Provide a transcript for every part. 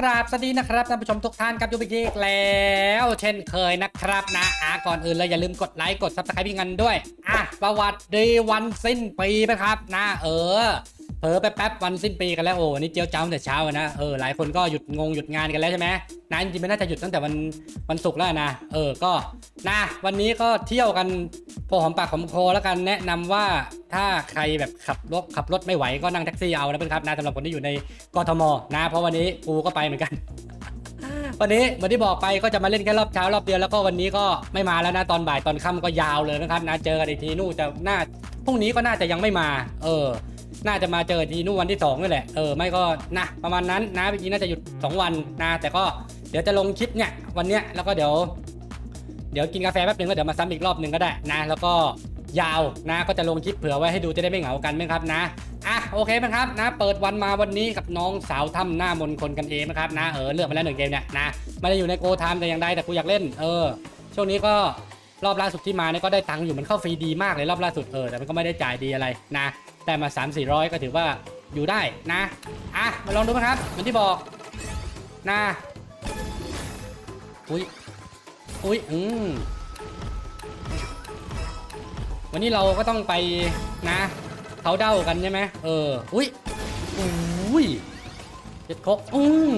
กราบสวัสดีนะครับท่านผู้ชมทุกท่านครับยูบิกอีกแล้ว เช่นเคยนะครับนะอะก่อนอื่นเลยอย่าลืมกดไลค์กดซับสไครป์พี่งันด้วย อะประวัติดีวันสิ้นปีนะครับนะเออ เผลอแป๊บๆวันสิ้นปีกันแล้วโอ้วันนี้เจียวเจ้าแต่เช้าอะนะเออหลายคนก็หยุดงงหยุดงานกันแล้วใช่ไหมนะจริงๆไม่น่าจะหยุดตั้งแต่วันวันศุกร์แล้วนะเออก็นะวันนี้ก็เที่ยวกันพอหอมปากหอมคอแล้วกันแนะนำว่าถ้าใครแบบขับรถขับรถไม่ไหวก็นั่งแท็กซี่เอานะเพื่อนครับนะสำหรับคนที่อยู่ในกทมนะเพราะวันนี้กูก็ไปเหมือนกันวันนี้เหมือนที่บอกไปก็จะมาเล่นแค่รอบเช้ารอบเดียวแล้วก็วันนี้ก็ไม่มาแล้วนะตอนบ่ายตอนค่ำก็ยาวเลยนะครับนะเจอกันอีกทีนู่นจะน่าพรุ่งนี้ก็น่าจะยังไม่มา เออ น่าจะมาเจอทีนู่นวันที่สองนี่แหละ เออไม่ก็นะประมาณนั้นนะพี่น่าจะหยุดสองวันนะแต่ก็เดี๋ยวจะลงคลิปเนี่ยวันเนี้ยแล้วก็เดี๋ยว เดี๋ยวกินกาแฟแป๊บนึงก็เดี๋ยวมาซ้ำอีกรอบหนึ่งก็ได้นะ แล้วก็ยาวนะก็จะลงคลิปเผื่อไว้ให้ดูจะได้ไม่เหงากันไหมครับนะอะโอเคไหมครับนะ เปิดวันมาวันนี้กับน้องสาวถ้ำหน้ามนคนกันเองนะครับนะเออเลือกมาแล้วหนึ่งเกมเนี่ยนะไม่ได้อยู่ในโกไทม์แต่อย่างใดแต่กูอยากเล่นเออช่วงนี้ก็รอบล่าสุดที่มาเนี่ยก็ได้ตังค์อยู่มันเข้าฟรีดีมากเลยรอบล่าสุดเออแต่มันก็ไม่ได้จ่ายดีอะไรนะ แต่มา 3 4 0 0 ก็ถือว่าอยู่ได้นะ อะ มาลองดูไหมครับ เหมือนที่บอกนะอุ้ยอุ้ยอืมวันนี้เราก็ต้องไปนะเขาเด้ากันใช่ไหมเออ อุ้ยอุ้ยเจ็ดครกอืม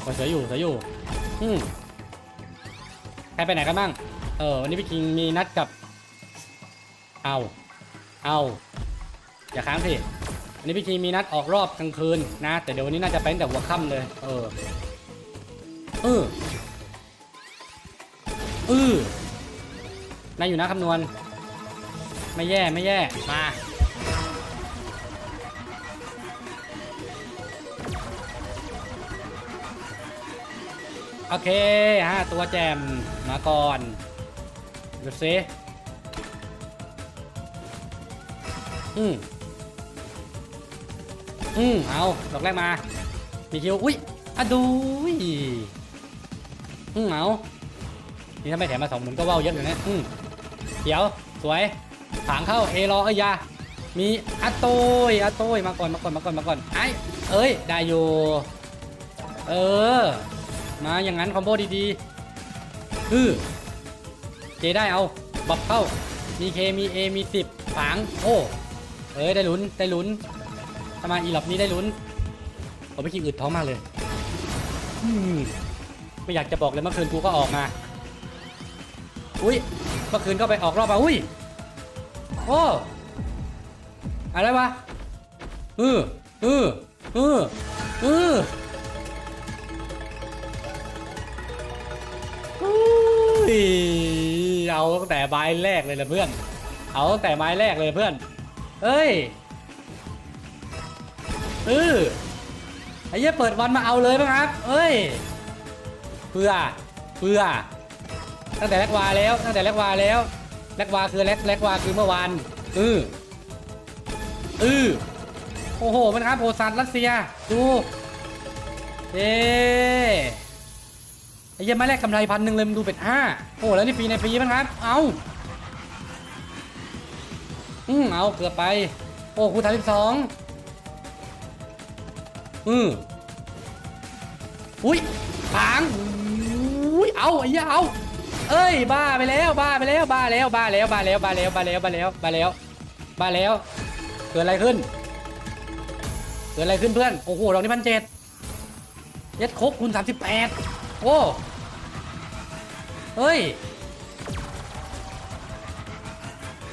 โอ้ยสวยอยู่เสวยอยู่ อืมใครไปไหนกันบ้าง เออ วันนี้พี่คิงมีนัดกับ เอา เอา อย่าค้างสิวันนี้พี่คิงมีนัดออกรอบกลางคืนนะ แต่เดี๋ยววันนี้น่าจะไปตั้งแต่หัวค่ำเลย เออ เออเออนายอยู่นะคำนวณ ไม่แย่ไม่แย่ มา โอเคห้าตัวแจมมาก่อนดูซิอืม อืมเอาดอกแรกมา มีคิวอุ้ยอะดูยอืมเอานี่ถ้าไม่แถมมาสองหมุนก็ว่าวเยอะอยู่นะอืมเขียวสวยถางเข้าเอรอเอ้ยยามีอะโตยอะโตยมาก่อนมาก่อนมาก่อนมาก่อนไอเอ้ยได้อยู่เออ มาอย่างนั้นคอมโบดีๆอือเจได้เอาบับเข้ามีเคมีเอมีสิบฝางโอ้เอ้ยได้ลุ้นได้ลุ้น ทำไมอีหลอบนี้ได้ลุ้น ผมไม่คิดอึดท้องมากเลยมไม่อยากจะบอกเลยเมื่อคืนกูก็ออกมา อุ้ย เมื่อคืนก็ไปออกรอบมาอุ้ย โอ้อะไรวะเออเออเออเอออุ้ยเอาตั้งแต่ไม้แรกเลยละเพื่อน เอาตั้งแต่ไม้แรกเลยเพื่อน เอ้ย เออไอ้เหี้ยเปิดวันมาเอาเลยมั้งครับเอ้ยเพื่อเพื่อตั้งแต่แรกวาแล้วตั้งแต่แรกวาแล้วแรกวาคือแรกแรกวาคือเมื่อวานอืออือโอ้โหมันครับโพซันรัสเซียดูเย้ไอ้เยังไม่แลกกำไรพันหนึ่งเลยมันดูเป็นห้าโอ้แล้วนี่ฟรีในฟรีมั้งครับ เอาอืมเอาเกือบไป โอ้คูณสามสิบสอง อืออุ้ยผางอุ้ยเอาไอ้เหี้ยเอาเอ้ยบ้าไปแล้วบ้าไปแล้วบ้าแล้วบ้าแล้วบ้าแล้วบ้าแล้วบ้าแล้วบ้าแล้วบ้าแล้วบ้าแล้วเกิดอะไรขึ้น เกิดอะไรขึ้นเพื่อนโอ้โหดอกนี้พันเจ็ดยัดคกคูณสามสิบแปดโอ้เฮ้ย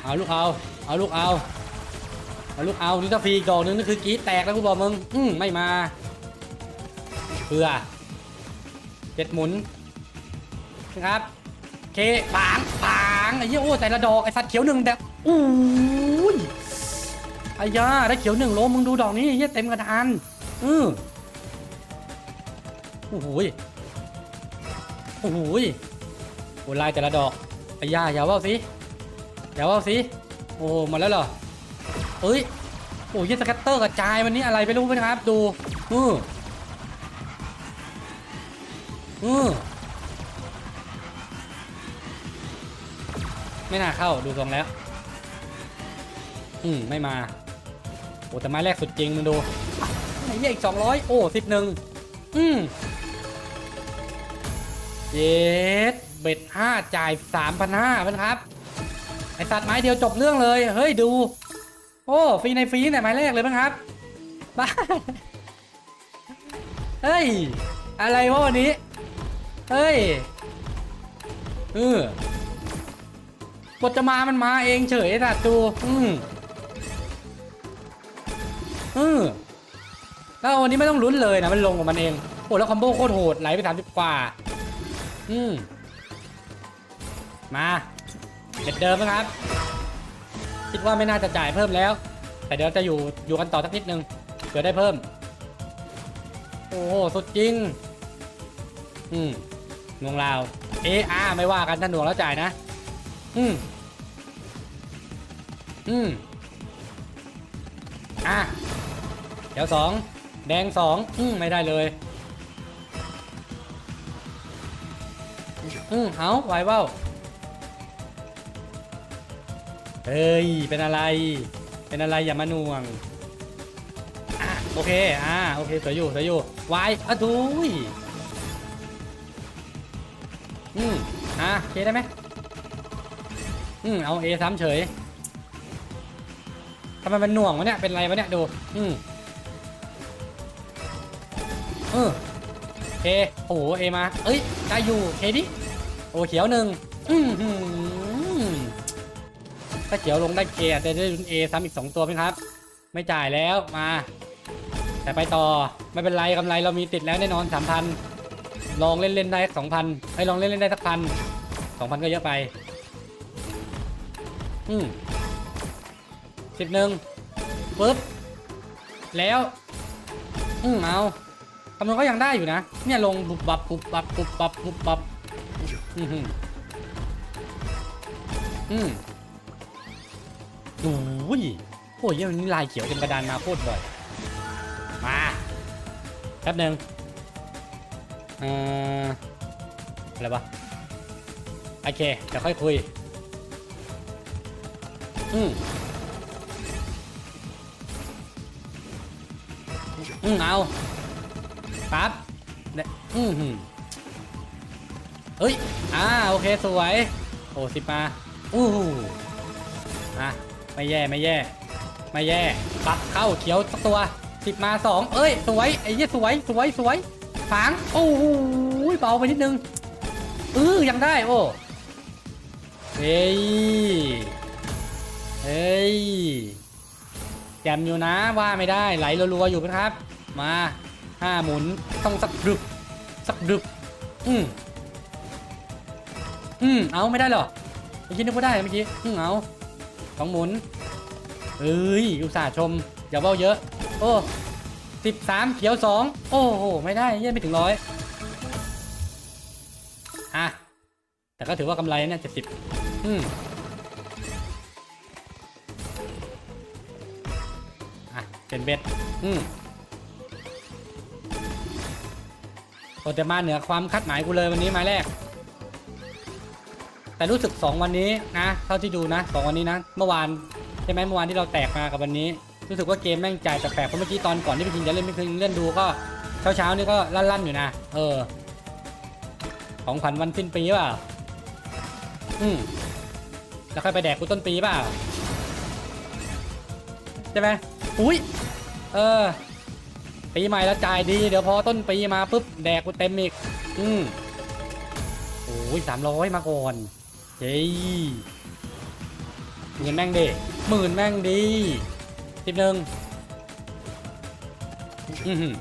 เอาลูกเอาเอาลูกเอา เอาลูกเอานี่ถ้าฟรีอีกดอกนึงนี่คือกรีดแตกแล้วกูบอกมึงอืมไม่มาเพื่อเจ็ดหมุนนะครับเคปางปางไอ้เหี้ยโอ้แต่ละดอกไอ้สัตว์เขียวหนึ่งแบบอู้ยไอ้ยาได้เขียวหนึ่งโลมึงดูดอกนี้เหี้ยเต็มกระดานอือโอ้โหยโอ้โหยโอ้ลายแต่ละดอกไอ้ยาอย่าว่าสิอย่าว่าสิโอ้มดแล้วเหรอ เอ้ยโอ้ยสแกัตเตอร์กระจายวันนี้อะไรไม่รู้ไหมครับ ดูอืออือไม่น่าเข้าดูทรงแล้ว อืมไม่มา โอ้แต่ไม้แรกสุดจริงมึงดูไอ้เหี้ยอีกสองร้อยโอ้สิบหนึ่งอืมเย็ดเบ็ดห้าจ่ายสามพันห้าเป็นครับ ไอสัตว์ไม้เดียวจบเรื่องเลย เฮ้ยดู โอ้ฟรีในฟรีเนี่ยไม้แรกเลยมั้งครับบ้าเฮ้ย อะไรวะวันนี้ เฮ้ย เออบทจะมามันมาเองเฉยไอ้สัตว์ดูอืมอืมแล้ววันนี้ไม่ต้องลุ้นเลยนะมันลงของมันเองโอ้แล้วคอมโบโคตรโหดไหลไปสามสิบกว่า อืมมาเด็ดเดิมนะครับ คิดว่าไม่น่าจะจ่ายเพิ่มแล้ว แต่เดี๋ยวจะอยู่อยู่กันต่อสักนิดนึงเผื่อได้เพิ่ม โอ้โหสุดจริง อืมหน่วงลาว เออาไม่ว่ากันถ้านหนวงแล้วจ่ายนะ อืมอืมอะเดี๋ยวสองแดงสองอืมไม่ได้เลยอืมเอาไหวเบ้า เฮ้ย เป็นอะไร เป็นอะไรอย่ามาหน่วงอะโอเค อ่า โอเคสวยอยู่สวยอยู่วายอะดูยอืมอะเคได้ไหมอืมเอาเอซ้ำเฉยทำไมมันหน่วงวะเนี่ย เป็นไรวะเนี่ย ดู อืมเออเคโอ้โห เอมา เอ้ย ได้อยู่ เคดิ โอ้เขียวหนึ่งอืม ถ้าเขียวลงได้เกจะได้ลุ้นเอซ้ำอีกสองตัวไหมครับ ไม่จ่ายแล้วมา แต่ไปต่อไม่เป็นไรกำไรเรามีติดแล้วแน่นอนสามพันลองเล่นเล่นๆได้สองพันไอ้ลองเล่นเล่นๆได้สักพันสองพันก็เยอะไป อืมสิบหนึ่งปึ๊บแล้วอืมเอาคำนวณก็ยังได้อยู่นะ เนี่ยลงบุบบับบุบบับบุบบับบุบบับอืมอืม โอ้ยโอ้ยเหี้ยวันนี้ลายเขียวเต็มกระดานมาโคตรบ่อย มาแป๊บหนึ่งเอ่ออะไรวะโอเคเดี๋ยวค่อยคุย อืมอืมเอาปั๊บเนี่ยอืมเฮ้ย อ่า โอเค สวย โอ้สิบมา อู้หูอะ ไม่แย่ไม่แย่ ไม่แย่ ปักเข้าเขียวสักตัวสิบมาสองเอ้ย สวยไอ้เหี้ยสวยสวยสวยฝางโอ้โหเบาไปนิดนึงเออยังได้โอ้เฮ้ยเฮ้ยแจมอยู่นะว่าไม่ได้ไหลรัวๆอยู่นะครับ มาห้าหมุนต้องสักดึบสักดึบอืมอืมเอาไม่ได้หรอเมื่อกี้นึกว่าได้เมื่อกี้อืมเอา สองหมุนเอ้ยอุตส่าห์ชม อย่าเบ้าเยอะ โอ้สิบสามเขียวสองโอ้โห ไม่ได้เยี่ยไม่ถึงร้อยอะ แต่ก็ถือว่ากำไรเนี่ยเจ็ดสิบอืมอะ เป็นเบ็ด อืมโอ้แต่มาเหนือความคาดหมายกูเลยวันนี้ไม้แรก แต่รู้สึก 2 วันนี้นะเท่าที่ดูนะสองวันนี้นะเมื่อวานใช่ไหมเมื่อวานที่เราแตกมากับวันนี้รู้สึกว่าเกมแม่งจ่ายแปลกๆเพราะเมื่อกี้ตอนก่อนที่พี่คิงจะเล่นไม่เคยเล่นดูก็เช้าเช้านี่ก็ลั่นๆอยู่นะเออ ของขวัญวันสิ้นปีเปล่าอืมแล้วค่อยไปแดกกูต้นปีเปล่าใช่ไหมอุ้ยเออปีใหม่แล้วจ่ายดีเดี๋ยวพอต้นปีมาปุ๊บแดกกูเต็มอีก อืมโอ้ยสามร้อยมาก่อน เฮ้ยหมื่นแม่งดิหมื่นแม่งดีสิบหนึ่งอือหือ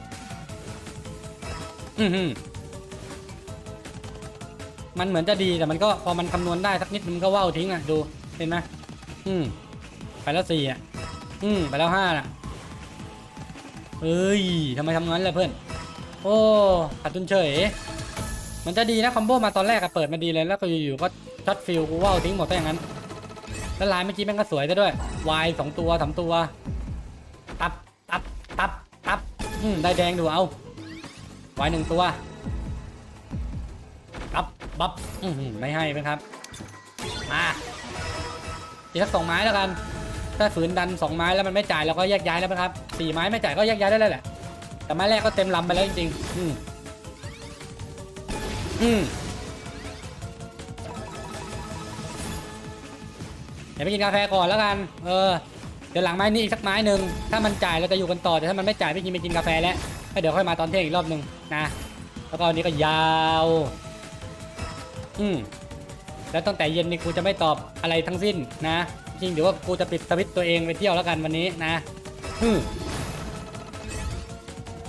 อือหือมันเหมือนจะดีแต่มันก็พอมันคำนวณได้สักนิดมันก็ว่าวทิ้งอะดูเห็นไหมอืมไปแล้วสี่อะ อืมไปแล้วห้าน่ะเอ้ยทำไมทำงั้นล่ะเพื่อน โอ้ขาดทุนเฉย มันจะดีนะคอมโบมาตอนแรกอะเปิดมาดีเลยแล้วก็อยู่ๆก็ ช็อตฟิลกูว่าวทิ้งหมดซะอย่างนั้น แล้วลายเมื่อกี้แม่งก็สวยซะด้วยวายสองตัวสามตัว ตับตับตับตับอืมได้แดงดูเอาวายหนึ่งตัว ตับบับอืมไม่ให้ไหมครับ มาอีกสักสองไม้แล้วกัน ถ้าฝืนดันสองไม้แล้วมันไม่จ่ายเราก็แยกย้ายแล้วนะครับสี่ไม้ไม่จ่ายก็แยกย้ายได้แล้วแหละ แต่ไม้แรกก็เต็มลำไปแล้วจริงๆ อืมอืม เดี๋ยวไปกินกาแฟก่อนแล้วกัน เออ เดี๋ยวหลังไม้นี้อีกสักไม้หนึ่งถ้ามันจ่ายเราจะอยู่กันต่อ แต่ถ้ามันไม่จ่ายพี่กินไปกินกาแฟแล้วแล้วเดี๋ยวค่อยมาตอนเที่ยงอีกรอบหนึ่งนะ แล้วก็วันนี้ก็ยาว อืมแล้วตั้งแต่เย็นนี่กูจะไม่ตอบอะไรทั้งสิ้นนะ จริงเดี๋ยวว่ากูจะปิดสวิตตัวเองไปเที่ยวแล้วกันวันนี้นะอืม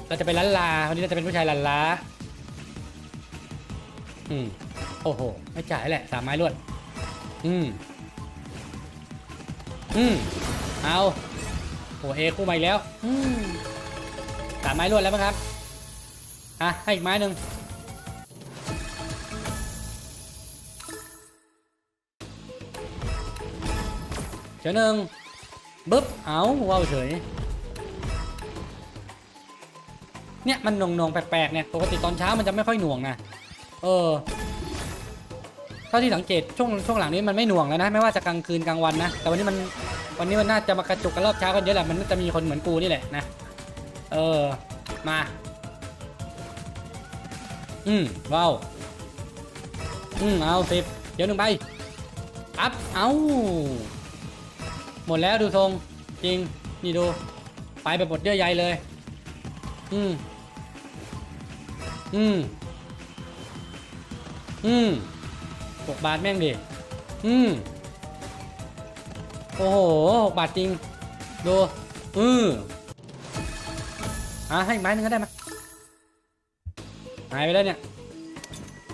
เราจะไปล้านลา วันนี้เราจะเป็นผู้ชายล้านลา อืม โอ้โห ไม่จ่ายแหละสามไม้รวด อืม อืมเอาโอ้เอคู่ใหม่แล้วอืมสามไม้รวดแล้วมั้งครับอะให้อีกไม้หนึ่งเดี๋ยหนึ่งบึ๊บเอาว้าวเฉยเนี่ยมันหน่วงๆแปลกๆเนี่ยปกติตอนเช้ามันจะไม่ค่อยหน่วงนะเออ เท่าที่สังเกตช่วงช่วงหลังนี้มันไม่หน่วงแล้วนะ ไม่ว่าจะกลางคืนกลางวันนะ แต่วันนี้มันวันนี้มันน่าจะมากระจุกกันรอบเช้ากันเยอะแหละมันจะมีคนเหมือนกูนี่แหละนะ เออมา อืมว้าวอืมเอาสิบเดี๋ยวหนึ่งใบอัพเอาหมดแล้วดูทรงจริงนี่ดูไปแบบหมดเยอะใหญ่เลย อืมอืมอืม หกบาทแม่งดิ อืม โอ้โหหกบาทจริง ดู อืมอะให้อีกไม้หนึงก็ได้มาหายไปแล้วเนี่ย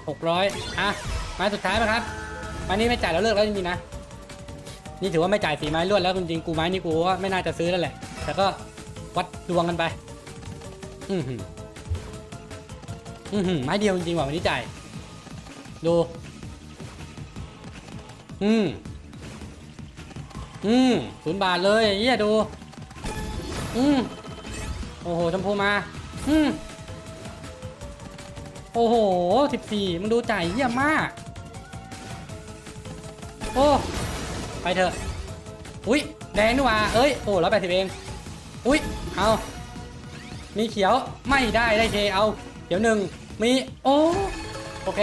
หกร้อยอะ ไม้สุดท้ายไหมครับ ไม้นี้ไม่จ่ายแล้วเลิกแล้วจริงๆนะ นี่ถือว่าไม่จ่ายสีไม้รวดแล้วจริงๆ กูไม้นี่กูว่าไม่น่าจะซื้อแล้วแหละ แต่ก็วัดดวงกันไป อือหืออือหือไม้เดียวจริงๆว่ะวันนี้จ่าย ดู อืม อืมศูนย์บาทเลยเยี่ยดู อืม โอ้โหชมพูมา อืม โอ้โหสิบสี่มึงดูจ่ายเยี่ยมมาก โอ้ ไปเถอะ อุ้ย แดงนี่ว่า เอ้ย โอ้ร้อยแปดสิบเอง อุ้ย เอา มีเขียว ไม่ได้ได้เคเอา เขียวหนึ่ง มี โอ้ โอเค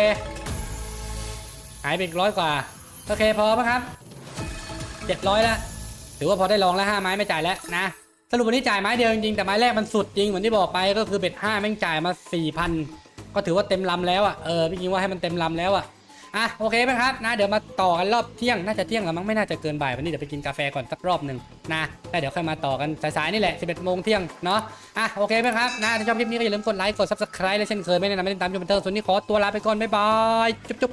หายไปร้อยกว่า โอเคพอปะครับเจ็ดร้อยแล้วถือว่าพอได้ลองแล้วห้าไม้ไม่จ่ายแล้วนะ สรุปวันนี้จ่ายไม้เดียวจริงๆแต่ไม้แรกมันสุดจริงเหมือนที่บอกไปก็คือเบ็ดห้าแม่งจ่ายมาสี่พันก็ถือว่าเต็มลำแล้วอะเออพี่ยิงว่าให้มันเต็มลำแล้วอะอะโอเคไหมครับนะเดี๋ยวมาต่อกันรอบเที่ยงน่าจะเที่ยงแล้วมั้งไม่น่าจะเกินบ่ายวันนี้เดี๋ยวไปกินกาแฟก่อนสักรอบหนึ่งนะแล้วเดี๋ยวค่อยมาต่อกันสายๆนี่แหละ 11โมงเที่ยงเนาะอะโอเคไหมครับนะถ้าชอบคลิปนี้ก็อย่าลืมกดไลค์กด subscribe และเช่นเคยไม่แนะนำไม่ตามยูทูบเบอร์ส่วนนี้ขอตัวลาไปก่อนบ๊ายบายจุ๊บ